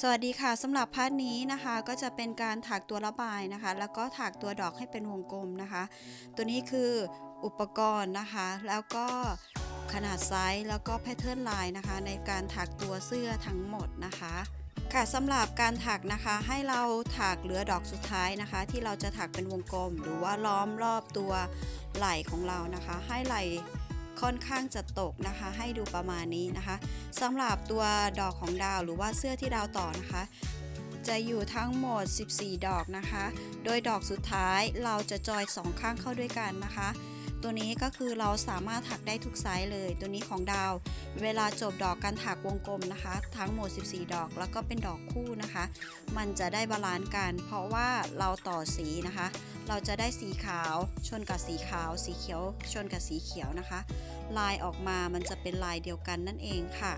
สวัสดีค่ะสำหรับพาร์ทนี้นะคะก็จะเป็นการถักตัวระบายนะคะ แล้วก็ถักตัวดอกให้เป็นวงกลมนะคะ ตัวนี้คืออุปกรณ์นะคะ แล้วก็ขนาดไซส์แล้วก็แพทเทิร์นลายนะคะ ในการถักตัวเสื้อทั้งหมดนะคะค่ะสำหรับการถักนะคะให้เราถักเหลือดอกสุดท้ายนะคะ ที่เราจะถักเป็นวงกลม หรือว่าล้อมรอบตัวไหล่ของเรานะคะ ให้ไหล่ ค่อนข้างจะตกนะคะ ให้ดูประมาณนี้นะคะสำหรับตัวดอกของดาวหรือว่าเสื้อที่ดาวต่อนะคะ จะอยู่ทั้งหมด 14 ดอกนะคะ โดยดอกสุดท้ายเราจะจอยสองข้างเข้าด้วยกันนะคะ ตัวนี้ก็คือเราสามารถถักได้ทุกไซส์เลย ตัวนี้ของดาว เวลาจบดอกการถักวงกลมนะคะ ทั้งหมด 14 ดอกแล้วก็เป็นดอกคู่นะคะ มันจะได้บาลานซ์กัน เพราะว่าเราต่อสีนะคะ เราจะได้สีขาวชนกับสีขาว สีเขียวชนกับสีเขียวนะคะ ลายออกมามันจะเป็นลายเดียวกันนั่นเองค่ะ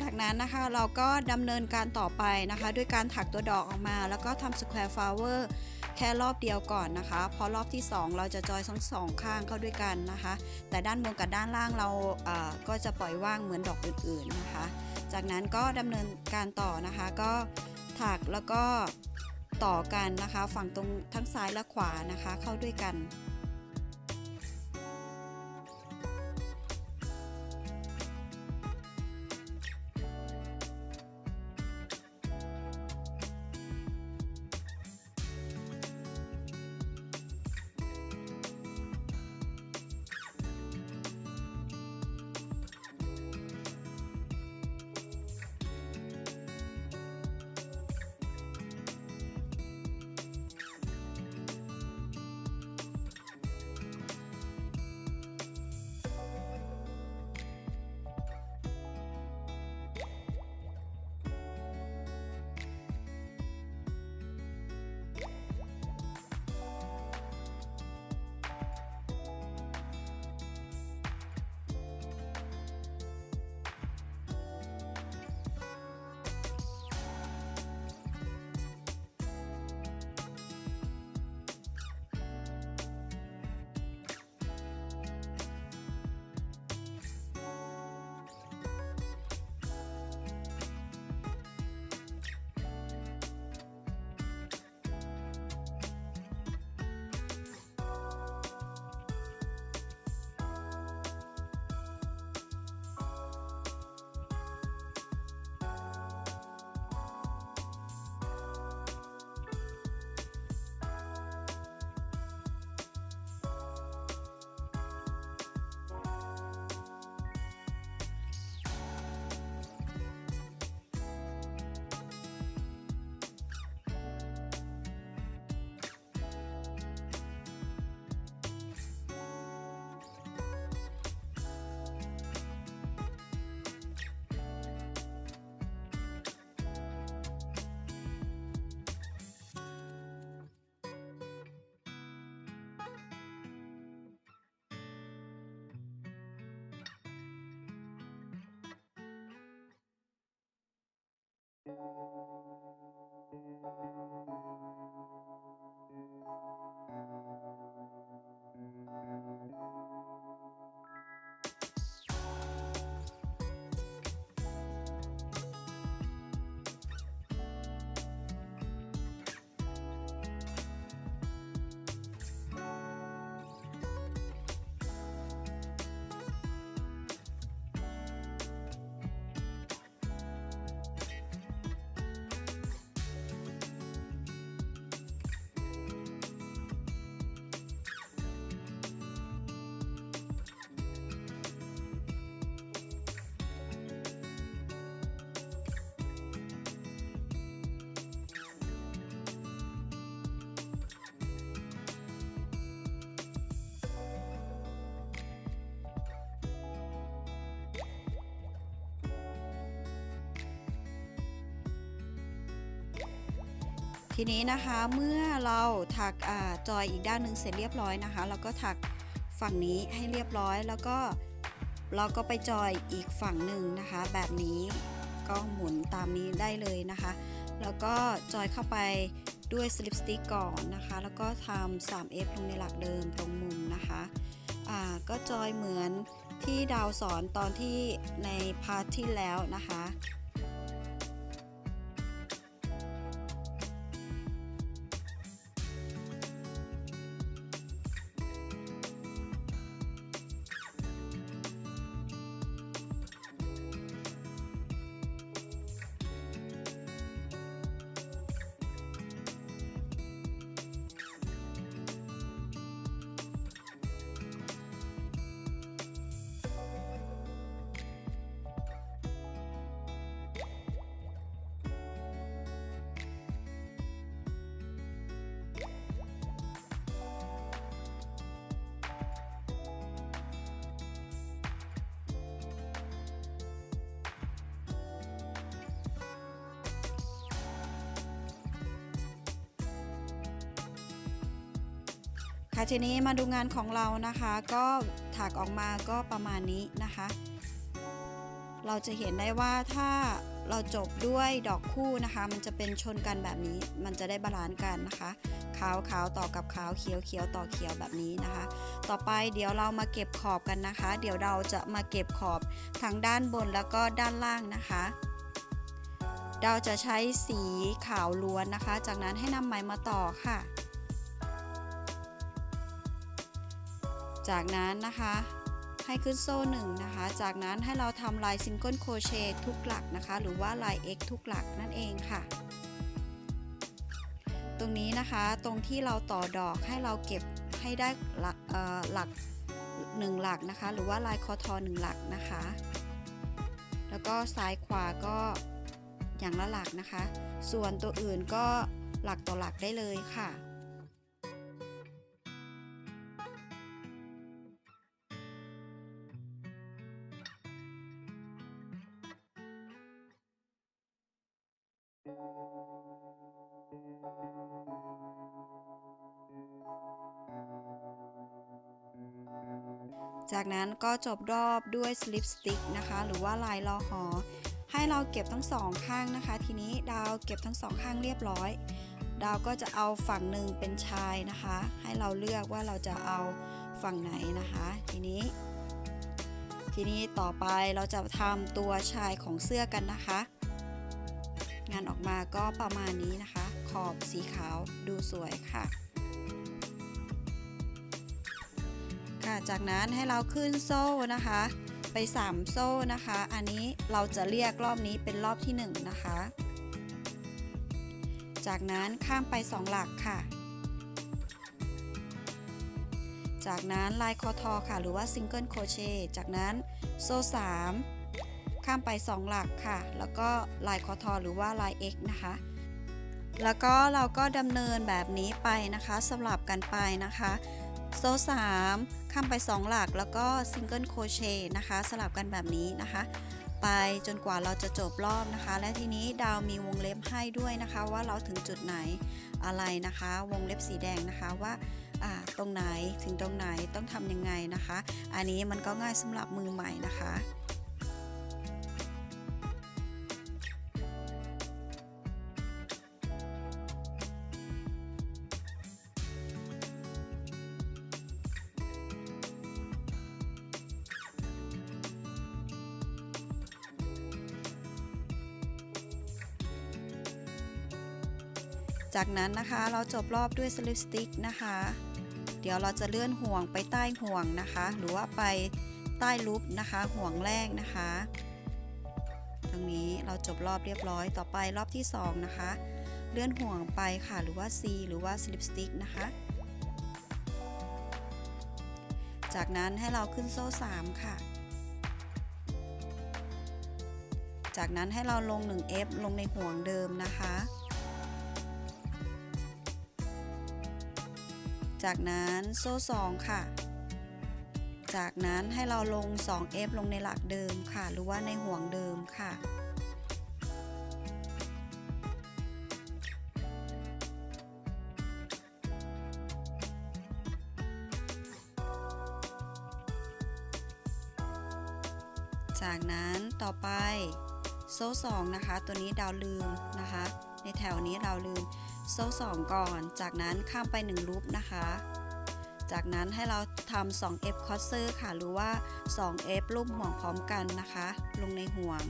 จากนั้นนะคะเราก็ดำเนินการต่อไปนะคะ ด้วยการถักตัวดอกออกมา แล้วก็ทำ square flower แค่รอบเดียวก่อนนะคะ พอรอบที่ 2 เราจะจอยทั้งสองข้างเข้าด้วยกันนะคะ แต่ด้านบนกับด้านล่างเราเอ่อก็จะปล่อยว่างเหมือนดอกอื่นๆนะคะ จากนั้นก็ดำเนินการต่อนะคะก็ถักแล้วก็ต่อกันนะคะ ฝั่งตรงทั้งซ้ายและขวานะคะเข้าด้วยกัน Thank you. ทีนี้นะคะเมื่อเราถักอาจอยอีกด้านหนึ่งเสร็จเรียบร้อยนะคะ เราก็ถักฝั่งนี้ให้เรียบร้อย แล้วก็เราก็ไปจอยอีกฝั่งหนึ่งนะคะ แบบนี้ก็หมุนตามนี้ได้เลยนะคะ แล้วก็จอยเข้าไปด้วยสลิปสติกก่อนนะคะ แล้วก็ทำ 3F ลงในหลักเดิมตรงมุมนะคะอ่าก็จอยเหมือนที่ดาวสอนตอนที่ในพาร์ทที่แล้วนะคะ ค่ะทีนี้มาดูงานของเรานะคะ ก็ถักออกมาก็ประมาณนี้นะคะ เราจะเห็นได้ว่าถ้าเราจบด้วยดอกคู่นะคะ มันจะเป็นชนกันแบบนี้ มันจะได้บาลานซ์กันนะคะ ขาวขาวต่อกับขาวเขียวเขียวต่อเขียวแบบนี้นะคะ ต่อไปเดี๋ยวเรามาเก็บขอบกันนะคะ เดี๋ยวเราจะมาเก็บขอบทั้งด้านบนแล้วก็ด้านล่างนะคะ เราจะใช้สีขาวล้วนนะคะ จากนั้นให้นำไหมมาต่อค่ะ จากนั้นนะคะให้ขึ้นโซ่หนึ่งนะคะ จากนั้นให้เราทำลายซิงเกิลโครเชต์ทุกหลักนะคะ หรือว่าลาย X ทุกหลักนั่นเองค่ะ ตรงนี้นะคะตรงที่เราต่อดอกให้เราเก็บให้ได้หลักหลักหนึ่งหลักนะคะ หรือว่าลายคอทอหนึ่งหลักนะคะ แล้วก็ซ้ายขวาก็อย่างละหลักนะคะ ส่วนตัวอื่นก็หลักต่อหลักได้เลยค่ะ จากนั้นก็จบรอบด้วยสลิปสติ๊กนะคะ หรือว่าลายลอหอ ให้เราเก็บทั้งสองข้างนะคะ ทีนี้ดาวเก็บทั้งสองข้างเรียบร้อย ดาวก็จะเอาฝั่งหนึ่งเป็นชายนะคะ ให้เราเลือกว่าเราจะเอาฝั่งไหนนะคะ ทีนี้ ทีนี้ต่อไปเราจะทำตัวชายของเสื้อกันนะคะ งานออกมาก็ประมาณนี้นะคะ ขอบสีขาวดูสวยค่ะ ค่ะ จากนั้นให้เราขึ้นโซ่นะคะ ไป 3 โซ่นะคะ อันนี้เราจะเรียกรอบนี้เป็นรอบที่ 1 นะคะ จากนั้นข้ามไป 2 หลักค่ะ จากนั้นลายคอทอค่ะ หรือว่าซิงเกิลโครเชต์จากนั้นโซ่ 3 ข้ามไป 2 หลักค่ะ แล้วก็ลายคอทอหรือว่าลาย X นะคะแล้วก็เราก็ดำเนินแบบนี้ไปนะคะสลับกันไปนะคะ โซ่3ข้ามไป 2 หลักแล้วก็ซิงเกิลโครเชต์นะคะ สลับกันแบบนี้นะคะ ไปจนกว่าเราจะจบรอบนะคะ และทีนี้ดาวมีวงเล็บให้ด้วยนะคะ ว่าเราถึงจุดไหนอะไรนะคะ วงเล็บสีแดงนะคะว่าตรงไหนถึงตรงไหนต้องทำยังไงนะคะ อันนี้มันก็ง่ายสำหรับมือใหม่นะคะ จากนั้นนะคะเราจบรอบด้วยสลิปสติ๊กนะคะ เดี๋ยวเราจะเลื่อนห่วงไปใต้ห่วงนะคะ หรือว่าไปใต้ลูปนะคะ ห่วงแรกนะคะ ตรงนี้เราจบรอบเรียบร้อยต่อไปรอบที่ 2 นะคะ เลื่อนห่วงไปค่ะหรือว่า C หรือว่าสลิปสติ๊กนะคะ จากนั้นให้เราขึ้นโซ่ 3 ค่ะจากนั้นให้เราลง 1F ลงในห่วงเดิมนะคะ จากนั้นโซ่2ค่ะ จากนั้นให้เราลง 2F ลงในหลักเดิมค่ะ หรือว่าในห่วงเดิมค่ะ จากนั้นต่อไปโซ่2นะคะ ตัวนี้ดาวลืมนะคะ ในแถวนี้เราลืม โซ่ 2 ก่อน จากนั้นข้ามไป 1 ลูปนะคะ จากนั้นให้เราทำ 2F c o s s e r ค่ะ หรือว่า 2F รูปห่วงพร้อมกันนะคะ ลงในห่วง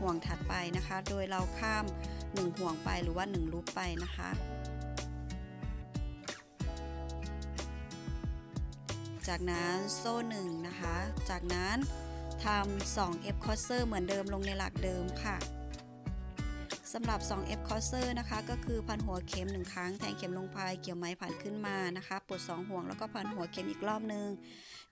ห่วงถัดไปนะคะ โดยเราข้าม 1 ห่วงไปหรือว่า 1 ลูปไปนะคะจากนั้นโซ่1นะคะ จากนั้นทำ 2F c o s s e r เหมือนเดิมลงในหลักเดิมค่ะ สำหรับ 2F c o s s e r นะคะ ก็คือพันหัวเข็ม 1 ครั้ง แทงเข็มลงไปเกี่ยวไม้ผ่านขึ้นมานะคะปลด2ห่วงแล้วก็พันหัวเข็มอีกรอบนึง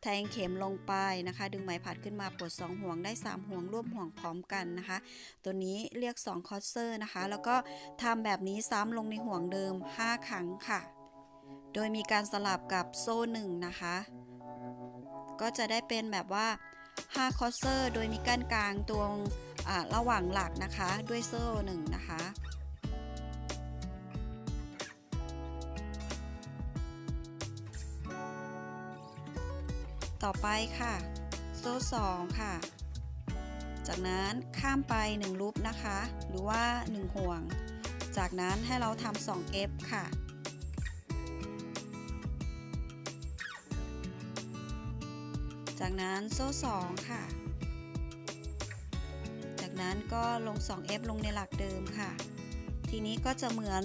แทงเข็มลงไปนะคะ ดึงไม้ผ่านขึ้นมาปลด2ห่วงได้ 3 ห่วงรวมห่วงพร้อมกันนะคะ ตัวนี้เรียก 2 c o s s e r นะคะ แล้วก็ทำแบบนี้ซ้ำลงในห่วงเดิม 5 ครั้งค่ะ โดยมีการสลับกับโซ่1นะคะ ก็จะได้เป็นแบบว่า5คอสเซอร์โดยมีก้านกลางตรง ระหว่างหลักนะคะด้วยเซอร์หนึ่งนะคะต่อไปค่ะ โซ่สองค่ะ จากนั้นข้ามไป 1 ลูปนะคะ หรือว่า 1 ห่วง จากนั้นให้เราทำ2 F ค่ะ จากนั้นโซ่สองค่ะ นั้นก็ลง 2F ลงในหลักเดิมค่ะ ทีนี้ก็จะเหมือน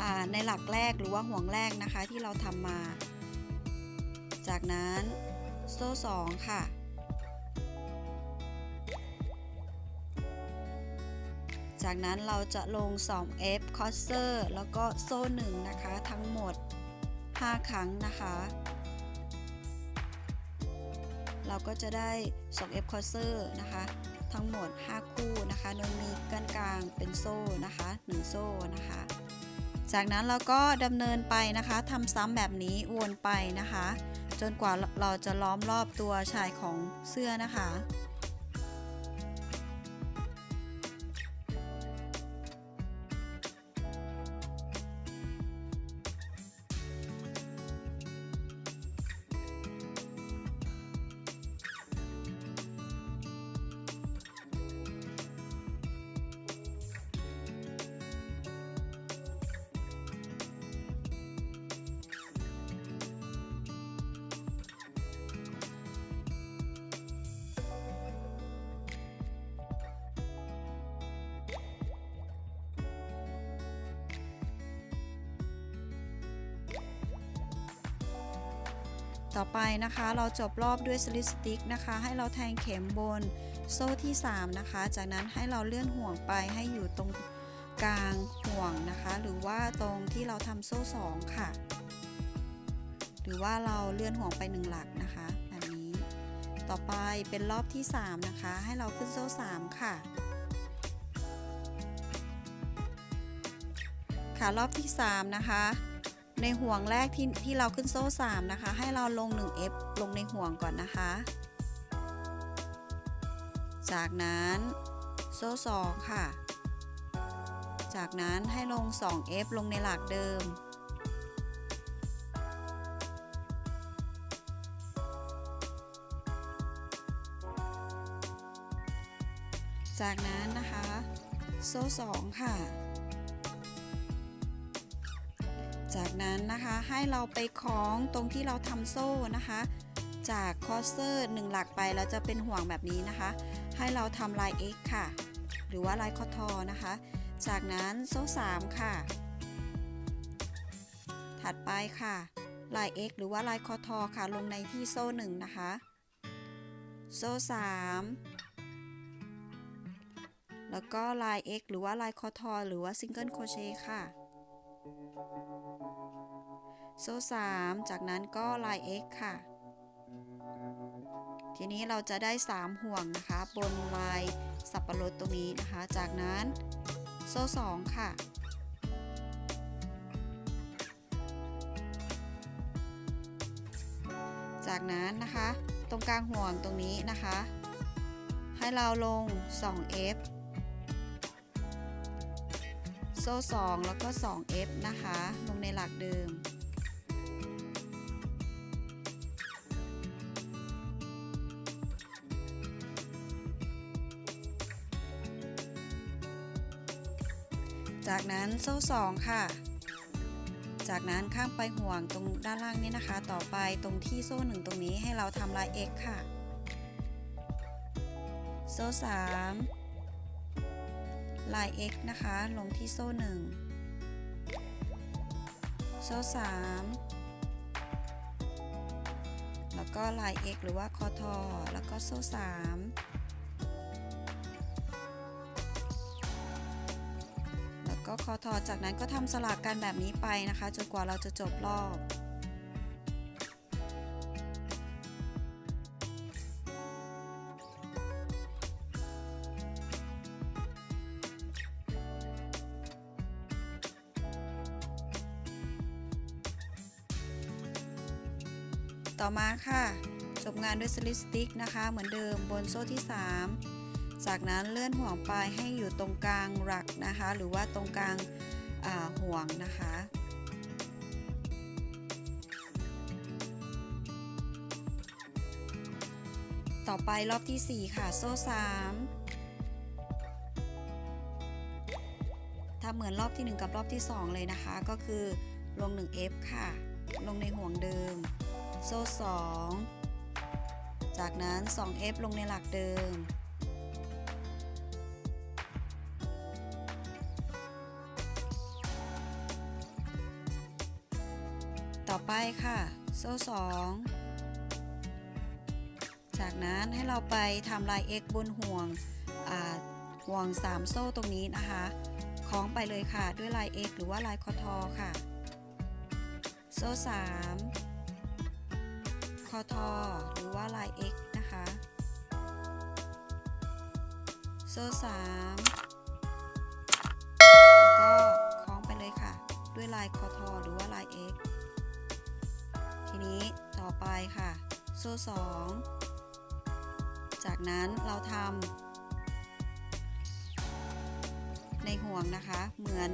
อในหลักแรกหรือว่าห่วงแรกนะคะที่เราทำมา จากนั้นโซ่2ค่ะ จากนั้นเราจะลง 2F c o s e r แล้วก็โซ่1นะคะทั้งหมด 5 ครั้งนะคะเราก็จะได้ 2F c o s e r นะคะ ทั้งหมด 5 คู่นะคะโดยมีกันกลางเป็นโซ่นะคะ1โซ่นะคะ จากนั้นเราก็ดำเนินไปนะคะทำซ้ำแบบนี้วนไปนะคะ จนกว่าเราจะล้อมรอบตัวชายของเสื้อนะคะ นะคะ เราจบรอบด้วยสลิปสติกนะคะ ให้เราแทงเข็มบนโซ่ที่ 3 นะคะ จากนั้นให้เราเลื่อนห่วงไปให้อยู่ตรงกลางห่วงนะคะ หรือว่าตรงที่เราทำโซ่ 2 ค่ะ หรือว่าเราเลื่อนห่วงไป 1 หลักนะคะแบบนี้ต่อไปเป็นรอบที่ 3 นะคะ ให้เราขึ้นโซ่ 3 ค่ะค่ะรอบที่ 3 นะคะ ในห่วงแรกที่ที่เราขึ้นโซ่3นะคะ ให้เราลง 1F ลงในห่วงก่อนนะคะ จากนั้นโซ่2ค่ะ จากนั้นให้ลง 2F ลงในหลักเดิม จากนั้นนะคะ โซ่2ค่ะ จากนั้นนะคะให้เราไปคล้องตรงที่เราทำโซ่นะคะ จากคอสเซอร์1หลักไปแล้วจะเป็นห่วงแบบนี้นะคะ ให้เราทำลาย X ค่ะ หรือว่าลายคอทอนะคะ จากนั้นโซ่3ค่ะ ถัดไปค่ะ ลาย X หรือว่าลายคอทอค่ะ ลงในที่โซ่1นะคะ โซ่3แล้วก็ลาย X หรือว่าลายคอทอหรือว่าซิงเกิลโคเชค่ะ โซ่3จากนั้นก็ลาย X ค่ะ ทีนี้เราจะได้ 3 ห่วงนะคะ บนลายสับปะรดตรงนี้นะคะ จากนั้นโซ่2ค่ะ จากนั้นนะคะ ตรงกลางห่วงตรงนี้นะคะ ให้เราลง 2F โซ่ 2 แล้วก็ 2F นะคะ ลงในหลักเดิม จากนั้นโซ่2ค่ะ จากนั้นข้ามไปห่วงตรงด้านล่างนี้นะคะ ต่อไปตรงที่โซ่1ตรงนี้ให้เราทำลาย X ค่ะ โซ่3ลาย X นะคะ ลงที่โซ่1โซ่3แล้วก็ลาย X หรือว่าคอทอ แล้วก็โซ่3แล้ อทอจากนั้นก็ทำสลักกันแบบนี้ไปนะคะ จนกว่าเราจะจบรอบต่อมาค่ะ จบงานด้วยสลิปสติ๊กนะคะ เหมือนเดิมบนโซ่ที่ 3 จากนั้นเลื่อนห่วงปลายให้อยู่ตรงกลางหลักนะคะ หรือว่าตรงกลางาห่วงนะคะต่อไปรอบที่ 4 ค่ะ โซ่3ทำเหมือนรอบที่ 1 กับรอบที่ 2 เลยนะคะ ก็คือลง 1F ค่ะ ลงในห่วงเดิม โซ่ 2 จากนั้น 2F ลงในหลักเดิม ค่ะ โซ่2จากนั้นให้เราไปทำลาย x บนห่วงห่วง 3 โซ่ตรงนี้นะคะคล้องไปเลยค่ะด้วยลาย x หรือว่าลายคอทอค่ะ โซ่3คอทอหรือว่าลาย x นะคะ โซ่3แล้วก็คล้องไปเลยค่ะ ด้วยลายคอทอหรือว่าลาย x นี้ต่อไปค่ะ โซ่2จากนั้นเราทำในห่วงนะคะ เหมือน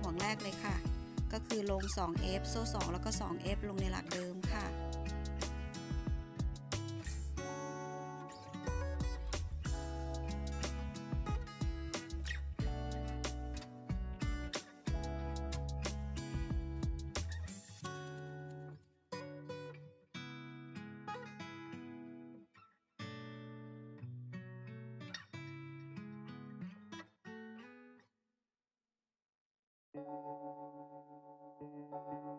ห่วงแรกเลยค่ะ ก็คือลง 2F โซ่ 2 แล้วก็ 2F ลงในหลักเดิมค่ะ Thank you.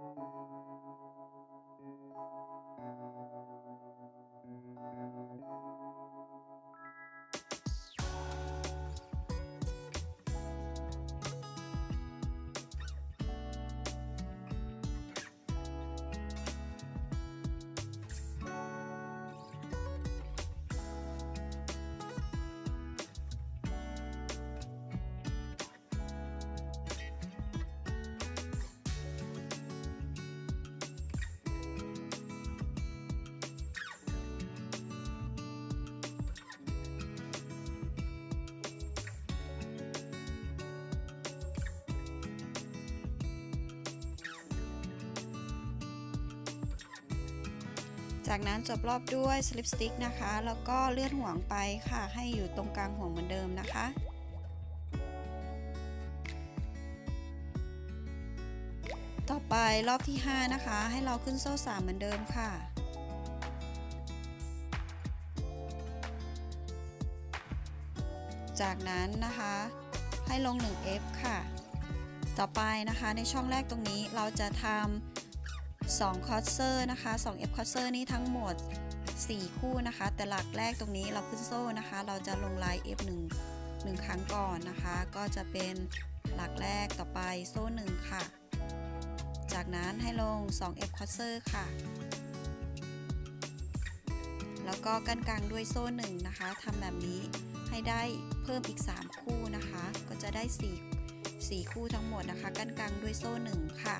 จากนั้นจบรอบด้วยสลิปสติ๊กนะคะ แล้วก็เลื่อนห่วงไปค่ะ ให้อยู่ตรงกลางห่วงเหมือนเดิมนะคะต่อไปรอบที่ 5 นะคะ ให้เราขึ้นโซ่ 3 เหมือนเดิมค่ะ จากนั้นนะคะ ให้ลง 1F ค่ะ ต่อไปนะคะในช่องแรกตรงนี้เราจะทำ 2คอร์เซอร์นะคะ 2F คอร์เซอร์นี้ทั้งหมด 4 คู่นะคะ แต่หลักแรกตรงนี้เราขึ้นโซ่นะคะ เราจะลงลาย F 1 1 ครั้งก่อนนะคะ ก็จะเป็นหลักแรกต่อไปโซ่ 1 ค่ะ จากนั้นให้ลง 2F คอร์เซอร์ค่ะ แล้วก็กั้นกลางด้วยโซ่ 1 นะคะทำแบบนี้ให้ได้เพิ่มอีก 3 คู่นะคะ ก็จะได้ 4 4 คู่ทั้งหมดนะคะ กั้นกลางด้วยโซ่ 1 ค่ะ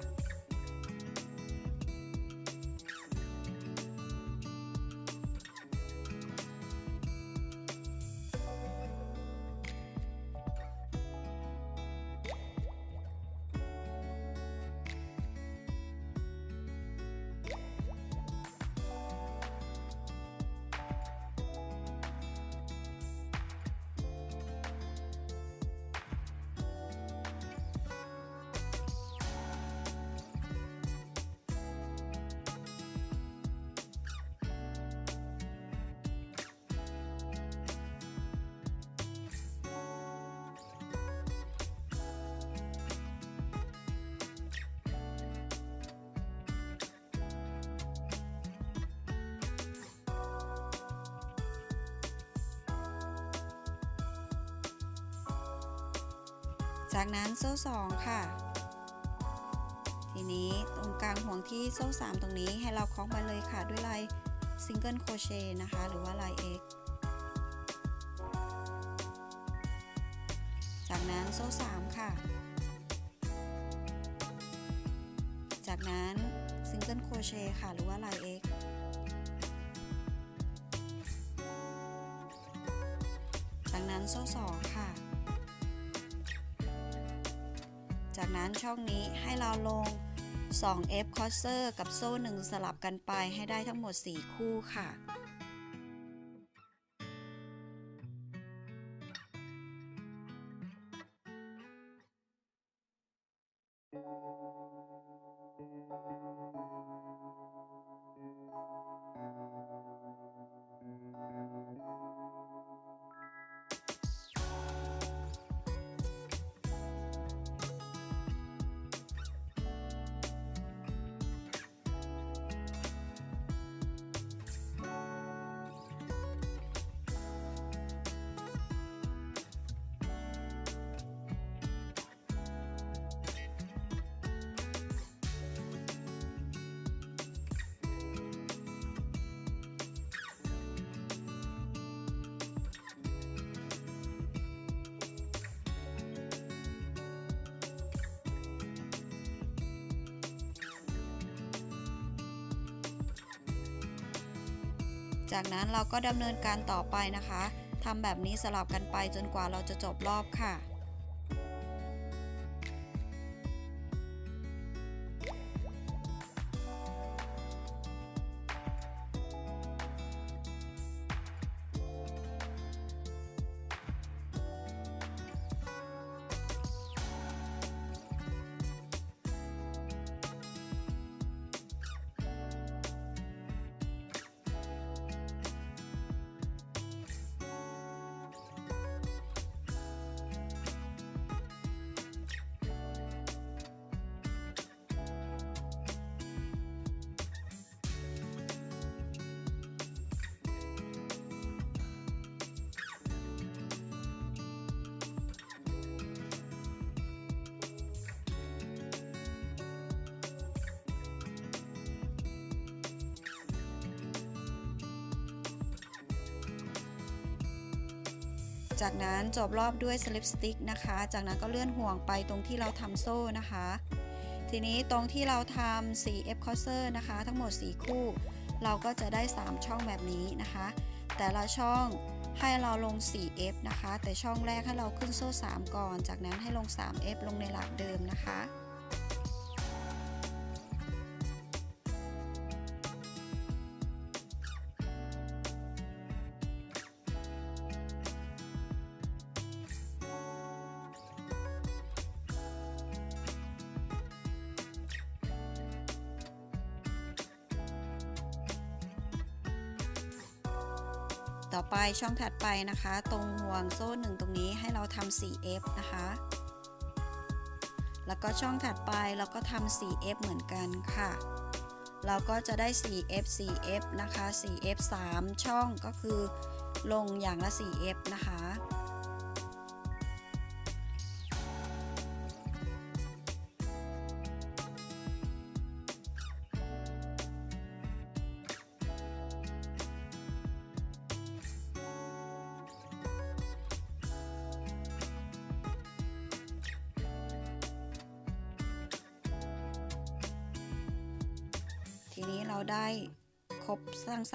จากนั้นโซ่2ค่ะ ทีนี้ตรงกลางห่วงที่โซ่3ตรงนี้ให้เราคล้องไปเลยค่ะด้วยลายซิงเกิลโคเชต์นะคะ หรือว่าลาย X จากนั้นโซ่3ค่ะ จากนั้นซิงเกิลโคเชต์ค่ะ หรือว่าลาย X จาก้นช่องนี้ให้เราลง 2F crosser กับโซ่ 1 สลับกันไปให้ได้ทั้งหมด 4 คู่ค่ะうん。 จากนั้นเราก็ดำเนินการต่อไปนะคะทำแบบนี้สลับกันไปจนกว่าเราจะจบรอบค่ะ จากนั้นจบรอบด้วยสลิปสติ๊กนะคะ จากนั้นก็เลื่อนห่วงไปตรงที่เราทำโซ่นะคะ ทีนี้ตรงที่เราทำ 4F c o s e r นะคะ ทั้งหมด 4 คู่ เราก็จะได้ 3 ช่องแบบนี้นะคะ แต่ละช่องให้เราลง 4F นะคะ แต่ช่องแรกให้เราขึ้นโซ่ 3 ก่อน จากนั้นให้ลง 3F ลงในหลักเดิมนะคะ ต่อไปช่องถัดไปนะคะ ตรงห่วงโซ่หนึ่งตรงนี้ให้เราทำ 4F นะคะ แล้วก็ช่องถัดไปเราก็ทำ 4F เหมือนกันค่ะ เราก็จะได้ 4F 4F นะคะ 4F 3 ช่องก็คือลงอย่างละ 4F นะคะ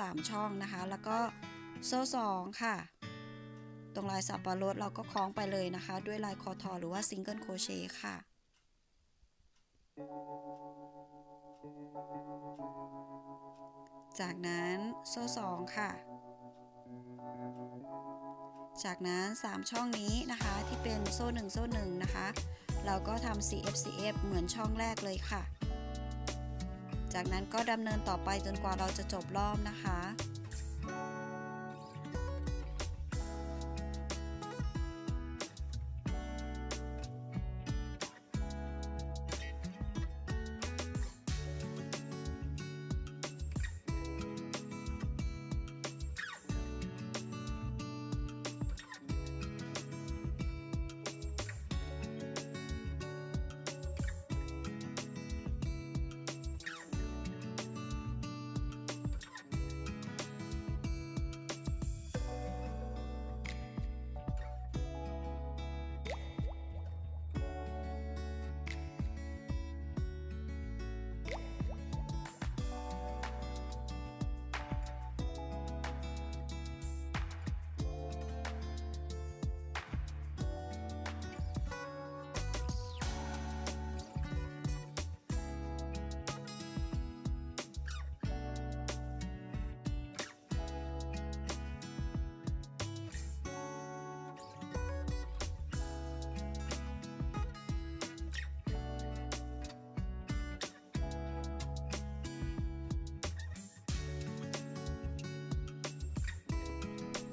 3 ช่องนะคะ แล้วก็โซ่2ค่ะ ตรงลายสับปะรดเราก็คล้องไปเลยนะคะ ด้วยลายคอทอหรือว่าซิงเกิลโคเชต์ค่ะจากนั้นโซ่2ค่ะ จากนั้น 3 ช่องนี้นะคะที่เป็นโซ่1โซ่1นะคะ เราก็ทำ CF CF เหมือนช่องแรกเลยค่ะ จากนั้นก็ดำเนินต่อไปจนกว่าเราจะจบรอบนะคะ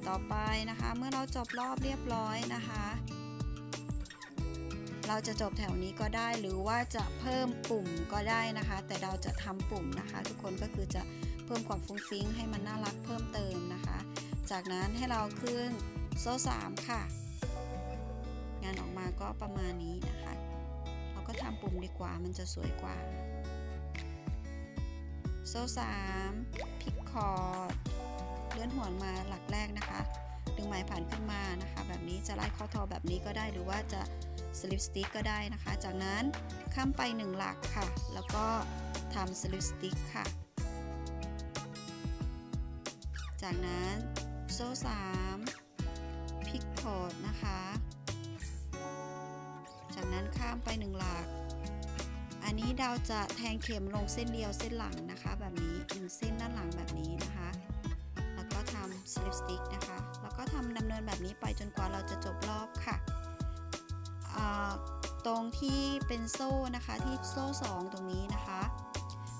ต่อไปนะคะ เมื่อเราจบรอบเรียบร้อยนะคะ เราจะจบแถวนี้ก็ได้หรือว่าจะเพิ่มปุ่มก็ได้นะคะ แต่เราจะทำปุ่มนะคะ ทุกคนก็คือจะเพิ่มความฟุ้งฟิ้งให้มันน่ารักเพิ่มเติมนะคะ จากนั้นให้เราขึ้นโซ่3ค่ะ งานออกมาก็ประมาณนี้นะคะ เราก็ทำปุ่มดีกว่ามันจะสวยกว่า โซ่3พิกคอร์ด ลื่อนหัวมาหลักแรกนะคะ ดึงไม้ผ่านขึ้นมานะคะ แบบนี้จะไล่ข้อทอแบบนี้ก็ได้หรือว่าจะสลิปสติ๊กก็ได้นะคะ จากนั้นข้ามไป 1 หลักค่ะ แล้วก็ทำสลิปสติ๊กค่ะ จากนั้นโซ่3พิกคอร์ดนะคะ จากนั้นข้ามไป 1 หลัก อันนี้เราจะแทงเข็มลงเส้นเดียวเส้นหลังนะคะ แบบนี้หนึ่งเส้นด้านหลังแบบนี้นะคะ สลิปสติกนะคะ แล้วก็ทำดำเนินแบบนี้ไปจนกว่าเราจะจบรอบค่ะ ตรงที่เป็นโซ่นะคะที่โซ่ 2 ตรงนี้นะคะ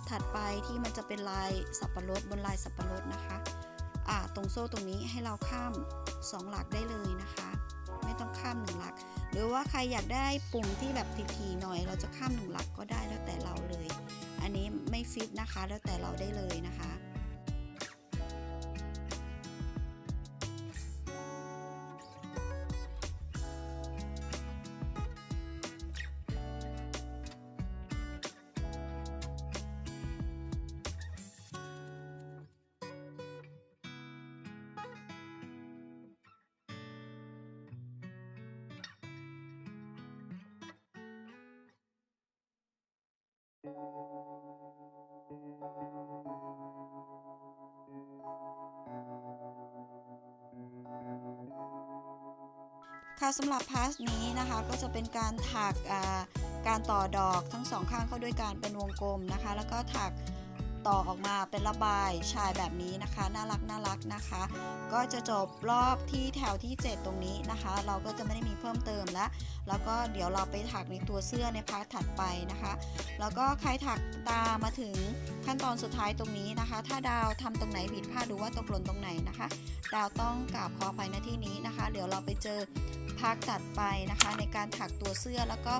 ถัดไปที่มันจะเป็นลายสับปะรดบนลายสับปะรดนะคะตรงโซ่ตรงนี้ให้เราข้าม 2 หลักได้เลยนะคะ ไม่ต้องข้าม 1 หลัก หรือว่าใครอยากได้ปุ่มที่แบบทีๆหน่อย เราจะข้ามหนึ่งหลักก็ได้แล้วแต่เราเลย อันนี้ไม่ฟิตนะคะแล้วแต่เราได้เลยนะคะ ค่ะสำหรับพาร์ทนี้นะคะก็จะเป็นการถักการต่อดอกทั้งสองข้างเข้าด้วยการเป็นวงกลมนะคะ แล้วก็ถักต่อออกมาเป็นระบายชายแบบนี้นะคะ น่ารักน่ารักนะคะ ก็จะจบรอบที่แถวที่ 7 ตรงนี้นะคะ เราก็จะไม่ได้มีเพิ่มเติมแล้ว แล้วก็เดี๋ยวเราไปถักในตัวเสื้อในพาร์ทถัดไปนะคะ แล้วก็ใครถักตามมาถึงขั้นตอนสุดท้ายตรงนี้นะคะ ถ้าดาวทำตรงไหนผิดพลาดหรือว่าตกหล่นตรงไหนนะคะ ดาวต้องกราบขออภัยณที่นี้นะคะ เดี๋ยวเราไปเจอ พักตัดไปนะคะ ในการถักตัวเสื้อแล้วก็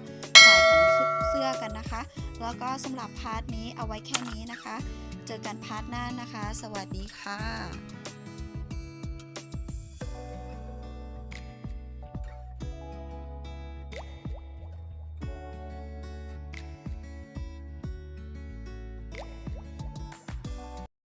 สายของเสื้อกันนะคะ แล้วก็สำหรับพาร์ทนี้เอาไว้แค่นี้นะคะ เจอกันพาร์ทหน้านะคะ สวัสดีค่ะ